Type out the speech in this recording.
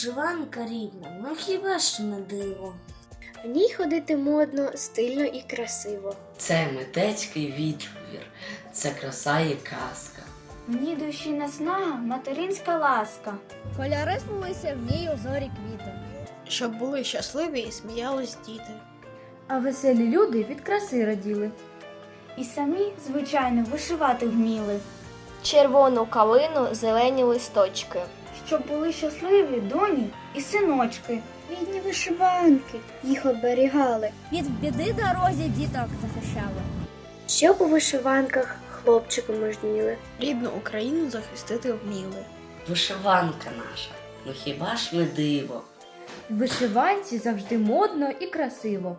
вишиванка рідна, ну хіба ж не диво? В ній ходити модно, стильно і красиво. Це митецький відповір, це краса і казка. Мені, душі наснага, материнська ласка. Кольори смулися в ній озорі квіти. Щоб були щасливі і сміялись діти. А веселі люди від краси раділи. І самі, звичайно, вишивати вміли червону калину, зелені листочки. щоб були щасливі доні і синочки. Рідні вишиванки їх оберігали, Від біди дорозі діток захищали. щоб у вишиванках хлопчики можніли. Рідну Україну захистити вміли. Вишиванка наша, ну хіба ж ми диво? В вишиванці завжди модно і красиво.